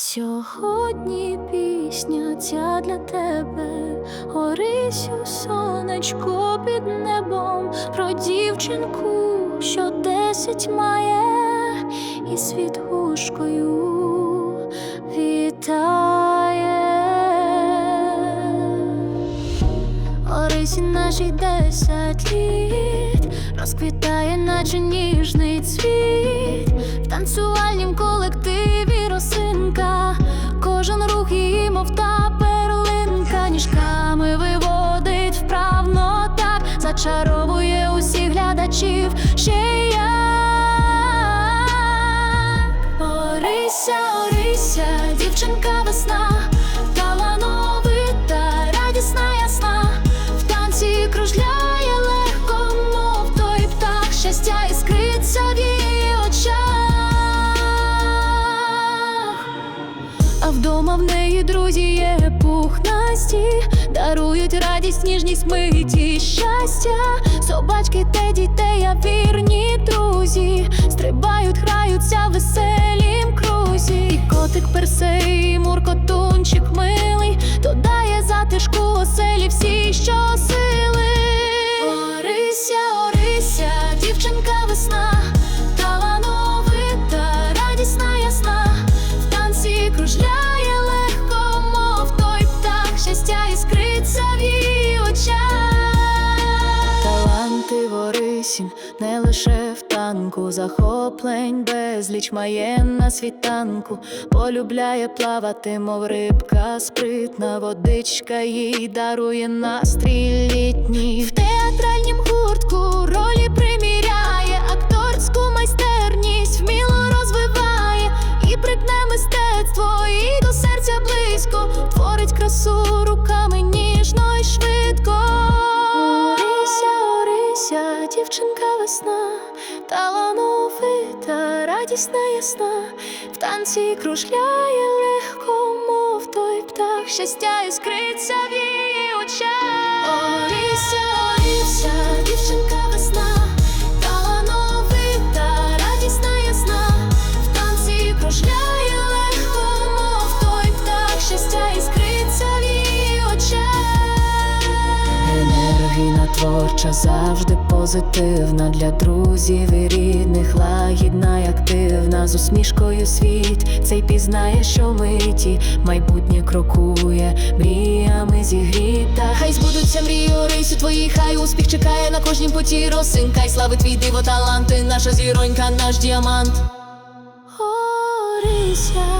Сьогодні пісня ця для тебе, Орисю, сонечко під небом, про дівчинку, що десять має, і світ гушкою вітає. Орисі нашій десять літ. Розквітає, наче ніжний цвіт, в танцювальнім колективі дівчинка весна, талановита, радісна, ясна, в танці кружляє легко, мов той птах, щастя іскриться в її очах. А вдома в неї друзі є пухнасті, дарують радість, ніжність, миті щастя. Собачки та муркотунчик милий, додає затишку оселі всі щосили. Орися, Орися, дівчинка весна, талановита, радісна, ясна, в танці кружляє легко, мов той птах, щастя іскриться в очах. Таланти ворисін не лише в танку, захоплень безліч має на світанку, полюбляє плавати, мов рибка, спритна водичка їй дарує настрій літній. В театральнім гуртку ролі приміряє, акторську майстерність вміло розвиває, і припне мистецтво, і до серця близько, творить красу радісна, ясна, в танці кружляє легко, мов той птах, щастя іскриться в її очах. Орися, Орися, дівчинка весна, талановита, радісна, ясна, в танці кружляє легко, мов той птах, щастя іскриться в її. Енергійна творча, завжди позитивна. Для друзів і рідних, лагідна й активна, з усмішкою світ цей пізнає, що миті майбутнє крокує, мріями зігріта. Хай збудуться мрії Орисю твої, хай успіх чекає на кожнім поті росинка, й слави твій диво, таланти, наша зіронька, наш діамант. Орися.